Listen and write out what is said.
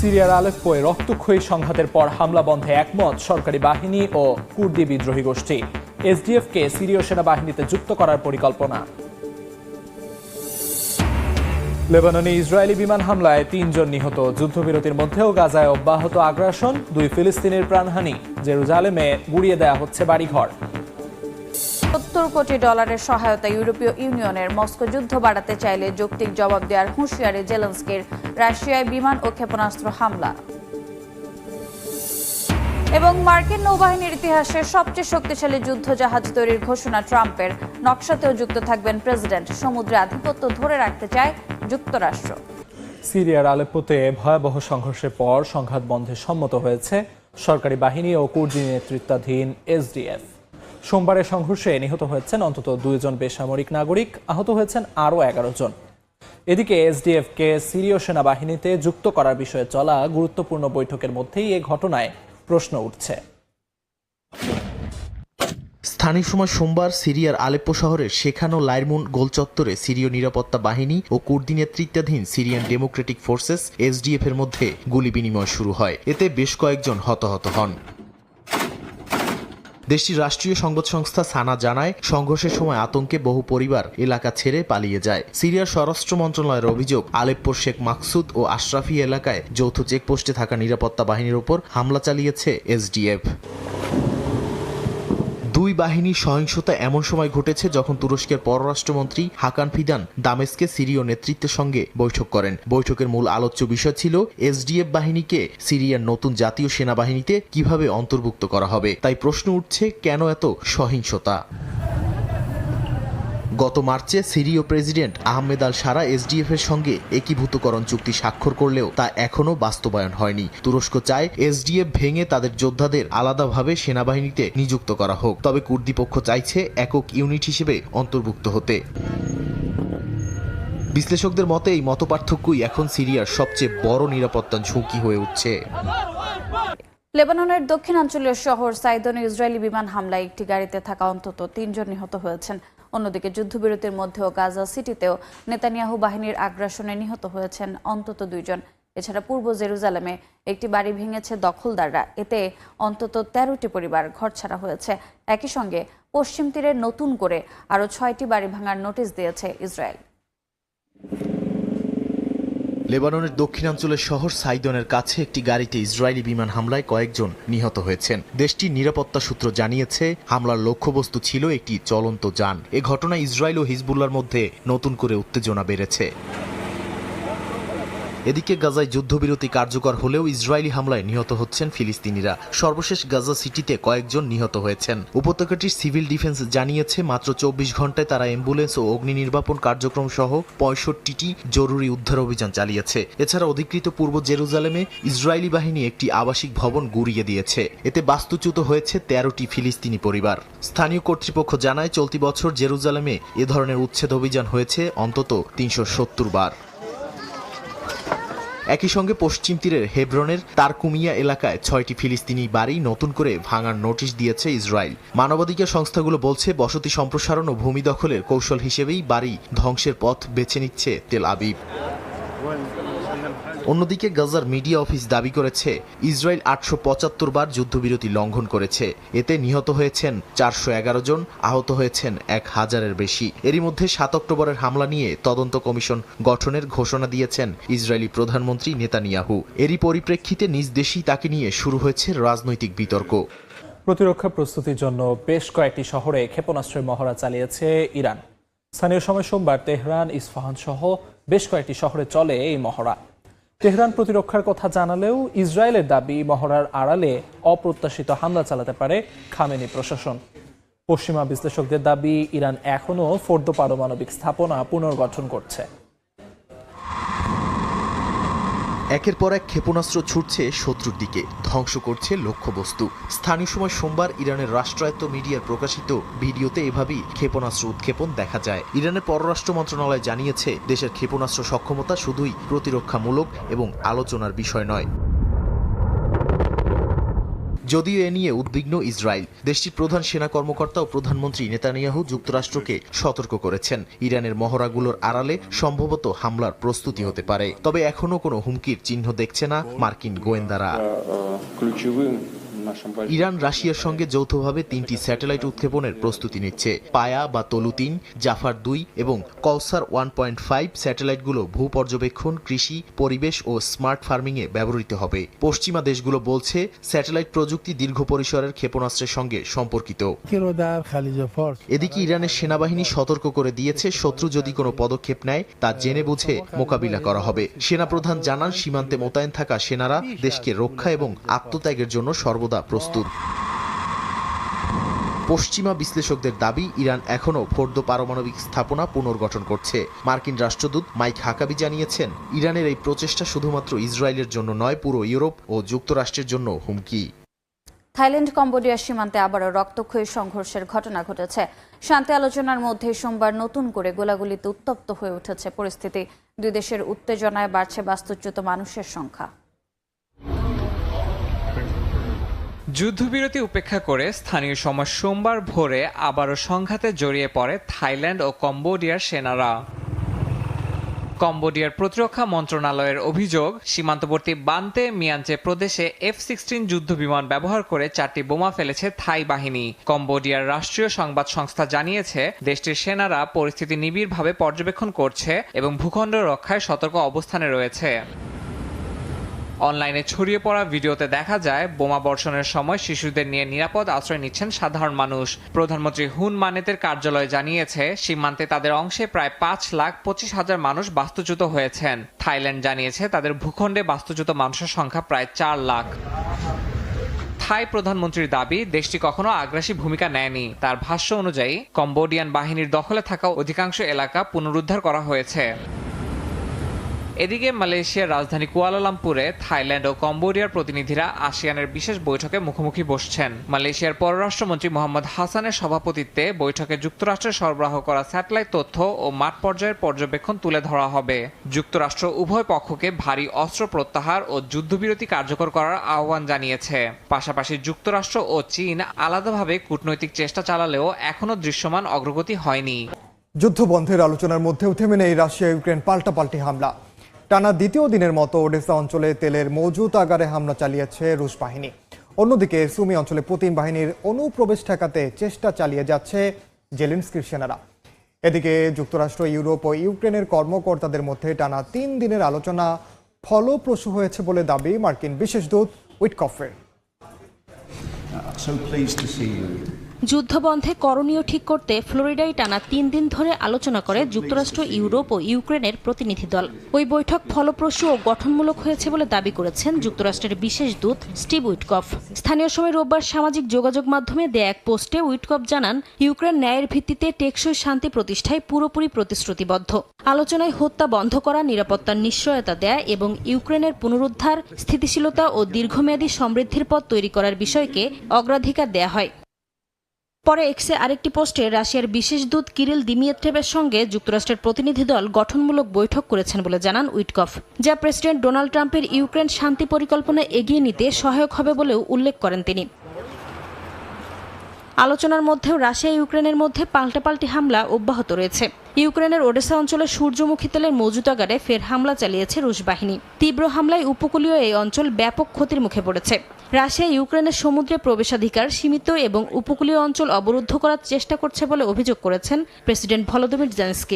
সিরিয়ার আলেপ্পোয় রক্তক্ষয়ী সংঘাতের পর হামলা বন্ধে একমত সরকারি বাহিনী ও কুর্দি বিদ্রোহী গোষ্ঠী। এসডিএফকে সিরীয় সেনাবাহিনীতে যুক্ত করার পরিকল্পনা। লেবাননে ইসরায়েলি বিমান হামলায় তিনজন নিহত। যুদ্ধবিরতির মধ্যেও গাজায় অব্যাহত আগ্রাসন, দুই ফিলিস্তিনের প্রাণহানি। জেরুজালেমে গুড়িয়ে দেয়া হচ্ছে বাড়িঘর। সত্তর কোটি ডলারের সহায়তা ইউরোপীয় ইউনিয়নের মস্কো যুদ্ধ বাড়াতে চাইলে যৌক্তিক জবাব দেওয়ার হুঁশিয়ারি জেলেন্সকির রাশিয়ায় বিমান ও ক্ষেপণাস্ত্র হামলা। এবং মার্কিন নৌবাহিনীর ইতিহাসের সবচেয়ে শক্তিশালী যুদ্ধ জাহাজ তৈরির ঘোষণা ট্রাম্পের। নকশাতেও যুক্ত থাকবেন প্রেসিডেন্ট। সমুদ্রে আধিপত্য ধরে রাখতে চায় যুক্তরাষ্ট্র। সিরিয়ার আলেপ্পোতে ভয়াবহ সংঘর্ষের পর সংঘাত বন্ধে সম্মত হয়েছে সরকারি বাহিনী ও কুর্দি নেতৃত্বাধীন এসডিএফ। সোমবারের সংঘর্ষে নিহত হয়েছেন অন্তত দুইজন বেসামরিক নাগরিক, আহত হয়েছেন আরও এগারো জন। এদিকে এসডিএফকে সিরীয় সেনাবাহিনীতে যুক্ত করার বিষয়ে চলা গুরুত্বপূর্ণ বৈঠকের মধ্যেই এ ঘটনায় প্রশ্ন উঠছে। স্থানীয় সময় সোমবার সিরিয়ার আলেপ্পো শহরের শেখানো লাইরমুন গোলচত্বরে সিরীয় নিরাপত্তা বাহিনী ও কুর্দি নেতৃত্বাধীন সিরিয়ান ডেমোক্রেটিক ফোর্সেস এসডিএফ এর মধ্যে গুলি বিনিময় শুরু হয়। এতে বেশ কয়েকজন হতাহত হন। দেশটির রাষ্ট্রীয় সংবাদ সংস্থা সানা জানায়, সংঘর্ষের সময় আতঙ্কে বহু পরিবার এলাকা ছেড়ে পালিয়ে যায়। সিরিয়ার স্বরাষ্ট্র মন্ত্রণালয়ের অভিযোগ, আলেপ্পোর শেখ মাকসুদ ও আশরাফি এলাকায় যৌথ চেকপোস্টে থাকা নিরাপত্তা বাহিনীর ওপর হামলা চালিয়েছে এসডিএফ। দুই বাহিনীর সহিংসতা এমন সময় ঘটেছে যখন তুরস্কের পররাষ্ট্রমন্ত্রী হাকান ফিদান দামেস্কে সিরীয় নেতৃত্বের সঙ্গে বৈঠক করেন। বৈঠকের মূল আলোচ্য বিষয় ছিল এসডিএফ বাহিনীকে সিরিয়ার নতুন জাতীয় সেনাবাহিনীতে কীভাবে অন্তর্ভুক্ত করা হবে। তাই প্রশ্ন উঠছে, কেন এত সহিংসতা? গত মার্চে সিরীয় president Ahmed al Sharaa SDF এর সঙ্গে একীভূতকরণ চুক্তি স্বাক্ষর করলেও তা এখনও বাস্তবায়ন হয়নি। তুরস্ক চায় এসডিএফ ভেঙে তাদের যোদ্ধাদের আলাদাভাবে সেনাবাহিনীতে নিযুক্ত করা হোক। তবে কুর্দি পক্ষ চাইছে একক ইউনিট হিসেবে অন্তর্ভুক্ত হতে। বিশ্লেষকদের মতে, এই মতপার্থক্যই এখন সিরিয়ার সবচেয়ে বড় নিরাপত্তা ঝুঁকি হয়ে উঠছে। লেবাননের দক্ষিণাঞ্চলীয় শহর সাইদনে ইসরায়েলি বিমান হামলায় একটি গাড়িতে থাকা অন্তত তিনজন নিহত হয়েছেন। অন্যদিকে যুদ্ধবিরতির মধ্যেও গাজা সিটিতেও নেতানিয়াহু বাহিনীর আগ্রাসনে নিহত হয়েছেন অন্তত দুইজন। এছাড়া পূর্ব জেরুজালামে একটি বাড়ি ভেঙেছে দখলদাররা। এতে অন্তত তেরোটি পরিবার ঘরছাড়া হয়েছে। একই সঙ্গে পশ্চিম তীরে নতুন করে আরও ছয়টি বাড়ি ভাঙার নোটিশ দিয়েছে ইসরায়েল। লেবাননের দক্ষিণাঞ্চলের শহর সাইদনের কাছে একটি গাড়িতে ইসরায়েলি বিমান হামলায় কয়েকজন নিহত হয়েছেন। দেশটির নিরাপত্তা সূত্র জানিয়েছে, হামলার লক্ষ্যবস্তু ছিল একটি চলন্ত যান। এ ঘটনায় ইসরায়েল ও হিজবুল্লার মধ্যে নতুন করে উত্তেজনা বেড়েছে। এদিকে গাজায় যুদ্ধবিরতি কার্যকর হলেও ইসরায়েলি হামলায় নিহত হচ্ছেন ফিলিস্তিনিরা। সর্বশেষ গাজা সিটিতে কয়েকজন নিহত হয়েছেন। উপত্যকাটির সিভিল ডিফেন্স জানিয়েছে, মাত্র চব্বিশ ঘন্টায় তারা অ্যাম্বুলেন্স ও অগ্নি নির্বাপন কার্যক্রম সহ পঁয়ষট্টিটি জরুরি উদ্ধার অভিযান চালিয়েছে। এছাড়া অধিকৃত পূর্ব জেরুজালেমে ইসরায়েলি বাহিনী একটি আবাসিক ভবন গুড়িয়ে দিয়েছে। এতে বাস্তুচ্যুত হয়েছে তেরোটি ফিলিস্তিনি পরিবার। স্থানীয় কর্তৃপক্ষ জানায়, চলতি বছর জেরুজালেমে এ ধরনের উচ্ছেদ অভিযান হয়েছে অন্তত তিনশো সত্তর বার। একই সঙ্গে পশ্চিম তীরের হেব্রনের তারকুমিয়া এলাকায় ছয়টি ফিলিস্তিনি বাড়ি নতুন করে ভাঙার নোটিশ দিয়েছে ইসরায়েল। মানবাধিকার সংস্থাগুলো বলছে, বসতি সম্প্রসারণ ও ভূমি দখলের কৌশল হিসেবেই বাড়ি ধ্বংসের পথ বেছে নিচ্ছে তেল আবিব। অন্যদিকে গাজার মিডিয়া অফিস দাবি করেছে, ইসরায়েল আটশো পঁচাত্তর বার যুদ্ধবিরতি লঙ্ঘন করেছে। এতে নিহত হয়েছেন চারশো এগারো জন, আহত হয়েছেন এক হাজারের বেশি। এরই মধ্যে সাত অক্টোবরের হামলা নিয়ে তদন্ত কমিশন গঠনের ঘোষণা দিয়েছেন ইসরায়েলি প্রধানমন্ত্রী নেতানিয়াহু। এরই পরিপ্রেক্ষিতে নিজ দেশেই তাকে নিয়ে শুরু হয়েছে রাজনৈতিক বিতর্ক। প্রতিরক্ষা প্রস্তুতির জন্য বেশ কয়েকটি শহরে ক্ষেপণাস্ত্রের মহড়া চালিয়েছে ইরান। স্থানীয় সময় সোমবার তেহরান ইস্পাহান সহ বেশ কয়েকটি শহরে চলে এই মহড়া। তেহরান প্রতিরক্ষার কথা জানালেও ইসরায়েলের দাবি মহড়ার আড়ালে অপ্রত্যাশিত হামলা চালাতে পারে খামেনি প্রশাসন। পশ্চিমা বিশ্লেষকদের দাবি, ইরান এখনও ফোর্দ পারমাণবিক স্থাপনা পুনর্গঠন করছে। একের পর এক ক্ষেপণাস্ত্র ছুটছে শত্রুর দিকে। ধ্বংস করছে লক্ষ্যবস্তু। স্থানীয় সময় সোমবার ইরানের রাষ্ট্রায়ত্ত মিডিয়ার প্রকাশিত ভিডিওতে এভাবেই ক্ষেপণাস্ত্র উৎক্ষেপণ দেখা যায়। ইরানের পররাষ্ট্র মন্ত্রণালয় জানিয়েছে, দেশের ক্ষেপণাস্ত্র সক্ষমতা শুধুই প্রতিরক্ষামূলক এবং আলোচনার বিষয় নয়। যদিও এ নিয়ে উদ্বিগ্ন ইসরায়েল। দেশটির প্রধান সেনা কর্মকর্তা ও প্রধানমন্ত্রী নেতানিয়াহু যুক্তরাষ্ট্রকে সতর্ক করেছেন। ইরানের মহড়াগুলোর আড়ালে সম্ভবত হামলার প্রস্তুতি হতে পারে। তবে এখনও কোনো হুমকির চিহ্ন দেখছে না মার্কিন গোয়েন্দারা। ইরান, রাশিয়ার সঙ্গে যৌথভাবে তিনটি স্যাটেলাইট উৎক্ষেপণের প্রস্তুতি নিচ্ছে। পায়া বা তলু তিন জাফার দুই এবং কলসার ওয়ান পয়েন্ট ফাইভ স্যাটেলাইটগুলো ভূ পর্যবেক্ষণ, কৃষি, পরিবেশ ও স্মার্ট ফার্মিংয়ে ব্যবহৃত হবে। পশ্চিমা দেশগুলো বলছে, স্যাটেলাইট প্রযুক্তি দীর্ঘ পরিসরের ক্ষেপণাস্ত্রের সঙ্গে সম্পর্কিত। এদিকে ইরানের সেনাবাহিনী সতর্ক করে দিয়েছে, শত্রু যদি কোনো পদক্ষেপ নেয়, তা জেনে বুঝে মোকাবিলা করা হবে। সেনাপ্রধান জানান, সীমান্তে মোতায়েন থাকা সেনারা দেশকে রক্ষা এবং আত্মত্যাগের জন্য সর্ব সর্বদা প্রস্তুত। পশ্চিমা বিশ্লেষকদের দাবি, ইরান এখনও ফোর্দ পারমাণবিক স্থাপনা পুনর্গঠন করছে। মার্কিন রাষ্ট্রদূত মাইক হাকাবি জানিয়েছেন, ইরানের এই প্রচেষ্টা শুধুমাত্র ইসরায়েলের জন্য নয়, পুরো ইউরোপ ও যুক্তরাষ্ট্রের জন্য হুমকি। থাইল্যান্ড, কম্বোডিয়া সীমান্তে আবারও রক্তক্ষয়ী সংঘর্ষের ঘটনা ঘটেছে। শান্তি আলোচনার মধ্যে সোমবার নতুন করে গোলাগুলিতে উত্তপ্ত হয়ে উঠেছে পরিস্থিতি। দুই দেশের উত্তেজনায় বাড়ছে বাস্তুচ্যুত মানুষের সংখ্যা। যুদ্ধবিরতি উপেক্ষা করে স্থানীয় সময় সোমবার ভোরে আবারও সংঘাতে জড়িয়ে পড়ে থাইল্যান্ড ও কম্বোডিয়ার সেনারা। কম্বোডিয়ার প্রতিরক্ষা মন্ত্রণালয়ের অভিযোগ, সীমান্তবর্তী বান্তে মিয়ানচে প্রদেশে এফ সিক্সটিন যুদ্ধ বিমান ব্যবহার করে চারটি বোমা ফেলেছে থাই বাহিনী। কম্বোডিয়ার রাষ্ট্রীয় সংবাদ সংস্থা জানিয়েছে, দেশটির সেনারা পরিস্থিতি নিবিড়ভাবে পর্যবেক্ষণ করছে এবং ভূখণ্ড রক্ষায় সতর্ক অবস্থানে রয়েছে। অনলাইনে ছড়িয়ে পড়া ভিডিওতে দেখা যায়, বোমা বর্ষণের সময় শিশুদের নিয়ে নিরাপদ আশ্রয় নিচ্ছেন সাধারণ মানুষ। প্রধানমন্ত্রী হুন মানেতের কার্যালয় জানিয়েছে, সীমান্তে তাদের অংশে প্রায় পাঁচ লাখ পঁচিশ হাজার মানুষ বাস্তুচ্যুত হয়েছেন। থাইল্যান্ড জানিয়েছে, তাদের ভূখণ্ডে বাস্তুচ্যুত মানুষের সংখ্যা প্রায় চার লাখ। থাই প্রধানমন্ত্রীর দাবি, দেশটি কখনো আগ্রাসী ভূমিকা নেয়নি। তার ভাষ্য অনুযায়ী, কম্বোডিয়ান বাহিনীর দখলে থাকা অধিকাংশ এলাকা পুনরুদ্ধার করা হয়েছে। এদিকে মালয়েশিয়ার রাজধানী কুয়ালালামপুরে থাইল্যান্ড ও কম্বোডিয়ার প্রতিনিধিরা আসিয়ানের বিশেষ বৈঠকে মুখোমুখি বসছেন। মালয়েশিয়ার পররাষ্ট্রমন্ত্রী মোহাম্মদ হাসানের সভাপতিত্বে বৈঠকে যুক্তরাষ্ট্রে সরবরাহ করা স্যাটেলাইট তথ্য ও মাঠ পর্যায়ের পর্যবেক্ষণ তুলে ধরা হবে। যুক্তরাষ্ট্র উভয় পক্ষকে ভারী অস্ত্র প্রত্যাহার ও যুদ্ধবিরতি কার্যকর করার আহ্বান জানিয়েছে। পাশাপাশি যুক্তরাষ্ট্র ও চীন আলাদাভাবে কূটনৈতিক চেষ্টা চালালেও এখনও দৃশ্যমান অগ্রগতি হয়নি। যুদ্ধ বন্ধের আলোচনার মধ্যেও থেমে নেই রাশিয়া ইউক্রেন পাল্টাপাল্টি হামলা। টানা দ্বিতীয় দিনের মতো ওডেসা অঞ্চলে তেলের মজুত আগারে হামলা চালিয়েছে রুশ বাহিনী। অন্যদিকে সুমি অঞ্চলে পুতিন বাহিনীর অনুপ্রবেশ ঠেকাতে চেষ্টা চালিয়ে যাচ্ছে জেলেন্সকির সেনারা। এদিকে যুক্তরাষ্ট্র, ইউরোপ ও ইউক্রেনের কর্মকর্তাদের মধ্যে টানা তিন দিনের আলোচনা ফলপ্রসূ হয়েছে বলে দাবি মার্কিন বিশেষ দূত উইটকফের। So pleased to see you. যুদ্ধবন্ধে করণীয় ঠিক করতে ফ্লোরিডায় টানা তিন দিন ধরে আলোচনা করে যুক্তরাষ্ট্র ইউরোপ ও ইউক্রেনের প্রতিনিধি দল। ওই বৈঠক ফলপ্রসূ ও গঠনমূলক হয়েছে বলে দাবি করেছেন যুক্তরাষ্ট্রের বিশেষ দূত স্টিভ উইটকফ। স্থানীয় সময় রোববার সামাজিক যোগাযোগ মাধ্যমে দেয়া এক পোস্টে উইটকফ জানান ইউক্রেন ন্যায়ের ভিত্তিতে টেকসই শান্তি প্রতিষ্ঠায় পুরোপুরি প্রতিশ্রুতিবদ্ধ। আলোচনায় হত্যা বন্ধ করা নিরাপত্তার নিশ্চয়তা দেয়া এবং ইউক্রেনের পুনরুদ্ধার স্থিতিশীলতা ও দীর্ঘমেয়াদী সমৃদ্ধির পথ তৈরি করার বিষয়কে অগ্রাধিকার দেয়া হয়। পরে এক্সে আরেকটি পোস্টে রাশিয়ার বিশেষ দূত কিরিল দিমিয়েত্রেভের সঙ্গে যুক্তরাষ্ট্রের প্রতিনিধি দল গঠনমূলক বৈঠক করেছেন বলে জানান উইটকফ, যা প্রেসিডেন্ট ডোনাল্ড ট্রাম্পের ইউক্রেন শান্তি পরিকল্পনা এগিয়ে নিতে সহায়ক হবে বলেও উল্লেখ করেন তিনি। আলোচনার মধ্যেও রাশিয়া ইউক্রেনের মধ্যে পাল্টাপাল্টি হামলা অব্যাহত রয়েছে। ইউক্রেনের ওডেসা অঞ্চলে সূর্যমুখী তেলের মজুতাগারে ফের হামলা চালিয়েছে রুশ বাহিনী। তীব্র হামলায় উপকূলীয় এই অঞ্চল ব্যাপক ক্ষতির মুখে পড়েছে। রাশিয়া ইউক্রেনের সমুদ্রে প্রবেশাধিকার, সীমিত এবং উপকূলীয় অঞ্চল অবরুদ্ধ করার চেষ্টা করছে বলে অভিযোগ করেছেন প্রেসিডেন্ট ভলোদিমির জেলেন্সকি।